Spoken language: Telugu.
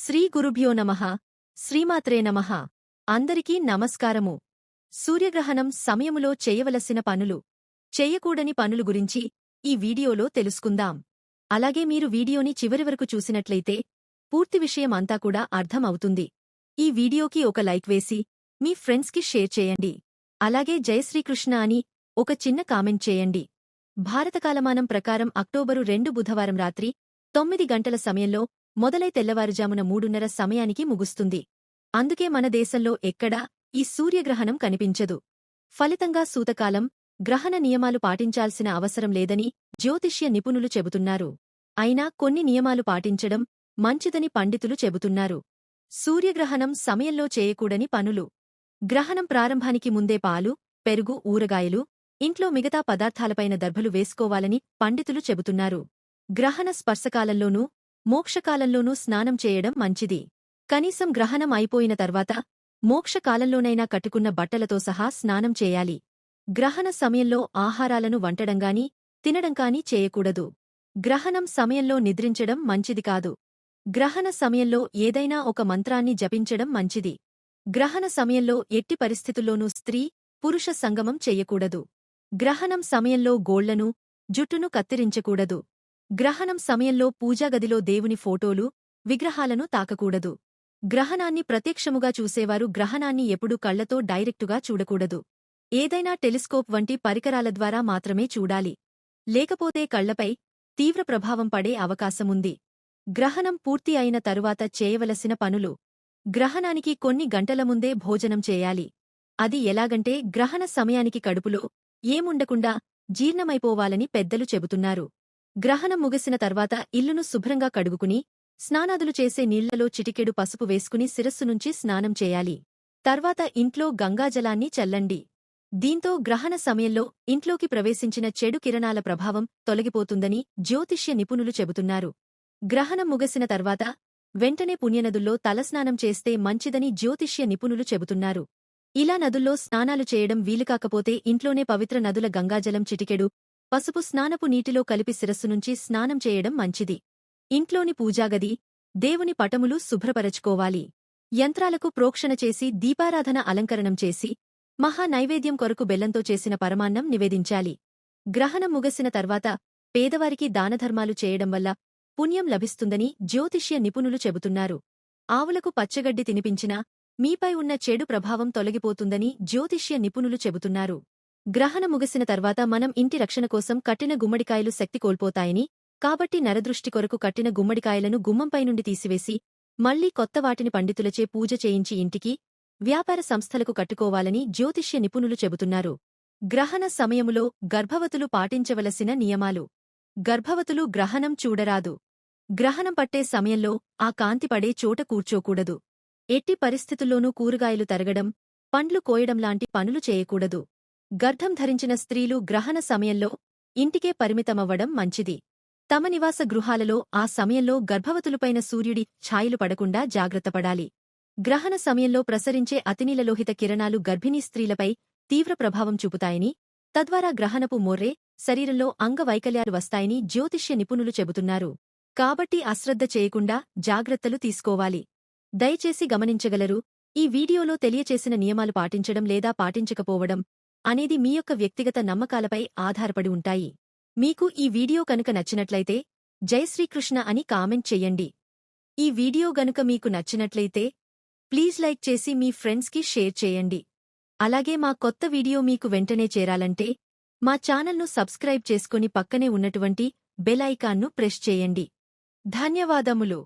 శ్రీ గురుభ్యో నమః. శ్రీమాత్రే నమ. అందరికీ నమస్కారము. సూర్యగ్రహణం సమయములో చేయవలసిన పనులు. చేయకూడని పనులు గురించి ఈ వీడియోలో తెలుసుకుందాం. అలాగే మీరు వీడియోని చివరి వరకు చూసినట్లయితే పూర్తి విషయం అంతా కూడా అర్థం అవుతుంది ఈ వీడియోకి ఒక లైక్ వేసి మీ ఫ్రెండ్స్కి షేర్ చేయండి. అలాగే జయశ్రీకృష్ణ అని ఒక చిన్న కామెంట్ చేయండి. భారత కాలమానం ప్రకారం అక్టోబరు రెండు బుధవారం రాత్రి తొమ్మిది గంటల సమయంలో మొదలై తెల్లవారుజామున మూడున్నర సమయానికి ముగుస్తుంది. అందుకే మన దేశంలో ఎక్కడా ఈ సూర్యగ్రహణం కనిపించదు. ఫలితంగా సూతకాలం గ్రహణ నియమాలు పాటించాల్సిన అవసరం లేదని జ్యోతిష్య నిపుణులు చెబుతున్నారు. అయినా కొన్ని నియమాలు పాటించడం మంచిదని పండితులు చెబుతున్నారు. సూర్యగ్రహణం సమయంలో చేయకూడని పనులు. గ్రహణం ప్రారంభానికి ముందే పాలు పెరుగు ఊరగాయలు ఇంట్లో మిగతా పదార్థాలపైన దర్భలు వేసుకోవాలని పండితులు చెబుతున్నారు. గ్రహణ స్పర్శకాలంలోనూ మోక్షకాలంలోనూ స్నానం చేయడం మంచిది. కనీసం గ్రహణం అయిపోయిన తర్వాత మోక్షకాలంలోనైనా కట్టుకున్న బట్టలతో సహా స్నానం చేయాలి. గ్రహణ సమయంలో ఆహారాలను వంటడంగాని తినడంకాని చేయకూడదు. గ్రహణం సమయంలో నిద్రించడం మంచిది కాదు. గ్రహణ సమయంలో ఏదైనా ఒక మంత్రాన్ని జపించడం మంచిది. గ్రహణ సమయంలో ఎట్టి పరిస్థితుల్లోనూ స్త్రీ పురుష సంగమం చెయ్యకూడదు గ్రహణం సమయంలో గోళ్ళను జుట్టును కత్తిరించకూడదు. గ్రహణం సమయంలో పూజాగదిలో దేవుని ఫోటోలు విగ్రహాలను తాకకూడదు. గ్రహణాన్ని ప్రత్యక్షముగా చూసేవారు గ్రహణాన్ని ఎప్పుడూ కళ్ళతో డైరెక్టుగా చూడకూడదు. ఏదైనా టెలిస్కోప్ వంటి పరికరాల ద్వారా మాత్రమే చూడాలి. లేకపోతే కళ్ళపై తీవ్ర ప్రభావం పడే అవకాశముంది. గ్రహణం పూర్తి అయిన తరువాత చేయవలసిన పనులు. గ్రహణానికి కొన్ని గంటల ముందే భోజనం చేయాలి. అది ఎలాగంటే గ్రహణ సమయానికి కడుపులో ఏముండకుండా జీర్ణమైపోవాలని పెద్దలు చెబుతున్నారు. గ్రహణం ముగిసిన తర్వాత ఇల్లును శుభ్రంగా కడుగుకుని స్నానాదులు చేసే నీళ్ళలో చిటికెడు పసుపు వేసుకుని శిరస్సు నుంచి స్నానం చేయాలి. తర్వాత ఇంట్లో గంగాజలాన్ని చల్లండి. దీంతో గ్రహణ సమయంలో ఇంట్లోకి ప్రవేశించిన చెడు కిరణాల ప్రభావం తొలగిపోతుందని జ్యోతిష్య నిపుణులు చెబుతున్నారు. గ్రహణం ముగిసిన తర్వాత వెంటనే పుణ్యనదుల్లో తలస్నానం చేస్తే మంచిదని జ్యోతిష్య నిపుణులు చెబుతున్నారు. ఇలా నదుల్లో స్నానాలు చేయడం వీలుకాకపోతే ఇంట్లోనే పవిత్ర నదుల గంగాజలం చిటికెడు పసుపు స్నానపు నీటిలో కలిపి శిరస్సు నుంచి స్నానం చేయడం మంచిది. ఇంట్లోని పూజాగది దేవుని పటములు శుభ్రపరచుకోవాలి. యంత్రాలకు ప్రోక్షణ చేసి దీపారాధన అలంకరణం చేసి మహా నైవేద్యం కొరకు బెల్లంతో చేసిన పరమాన్నం నివేదించాలి. గ్రహణం ముగసిన తర్వాత పేదవారికి దానధర్మాలు చేయడం వల్ల పుణ్యం లభిస్తుందని జ్యోతిష్య నిపుణులు చెబుతున్నారు. ఆవులకు పచ్చగడ్డి తినిపించినా మీపై ఉన్న చెడు ప్రభావం తొలగిపోతుందని జ్యోతిష్య నిపుణులు చెబుతున్నారు. గ్రహణం ముగిసిన తర్వాత మనం ఇంటి రక్షణ కోసం కట్టిన గుమ్మడికాయలు శక్తి కోల్పోతాయని కాబట్టి నరదృష్టి కొరకు కట్టిన గుమ్మడికాయలను గుమ్మంపై నుండి తీసివేసి మళ్ళీ కొత్త వాటిని పండితులచే పూజ చేయించి ఇంటికి వ్యాపార సంస్థలకు కట్టుకోవాలని జ్యోతిష్య నిపుణులు చెబుతున్నారు. గ్రహణ సమయములో గర్భవతులు పాటించవలసిన నియమాలు. గర్భవతులు గ్రహణం చూడరాదు. గ్రహణం పట్టే సమయంలో ఆ కాంతి పడే చోట కూర్చోకూడదు. ఎట్టి పరిస్థితుల్లోనూ కూరగాయలు తరగడం పండ్లు కోయడం లాంటి పనులు చేయకూడదు. గర్భం ధరించిన స్త్రీలు గ్రహణ సమయంలో ఇంటికే పరిమితమవ్వడం మంచిది. తమ నివాస గృహాలలో ఆ సమయంలో గర్భవతులపైన సూర్యుడి ఛాయలు పడకుండా జాగ్రత్తపడాలి గ్రహణ సమయంలో ప్రసరించే అతినీలలోహిత కిరణాలు గర్భిణీ స్త్రీలపై తీవ్ర ప్రభావం చూపుతాయని తద్వారా గ్రహణపు మొర్రే శరీరంలో అంగవైకల్యాలు వస్తాయని జ్యోతిష్య నిపుణులు చెబుతున్నారు. కాబట్టి అశ్రద్ధ చేయకుండా జాగ్రత్తలు తీసుకోవాలి. దయచేసి గమనించగలరు ఈ వీడియోలో తెలియచేసిన నియమాలు పాటించడం లేదా పాటించకపోవడం అనేది మీ యొక్క వ్యక్తిగత నమ్మకాలపై ఆధారపడి ఉంటాయి. మీకు ఈ వీడియో కనుక నచ్చినట్లయితే జై శ్రీకృష్ణ అని కామెంట్ చెయ్యండి ఈ వీడియో గనుక మీకు నచ్చినట్లయితే ప్లీజ్ లైక్ చేసి మీ ఫ్రెండ్స్కి షేర్ చేయండి. అలాగే మా కొత్త వీడియో మీకు వెంటనే చేరాలంటే మా ఛానల్ను సబ్స్క్రైబ్ చేసుకుని పక్కనే ఉన్నటువంటి బెల్ ఐకాన్ను ప్రెస్ చేయండి. ధన్యవాదములు.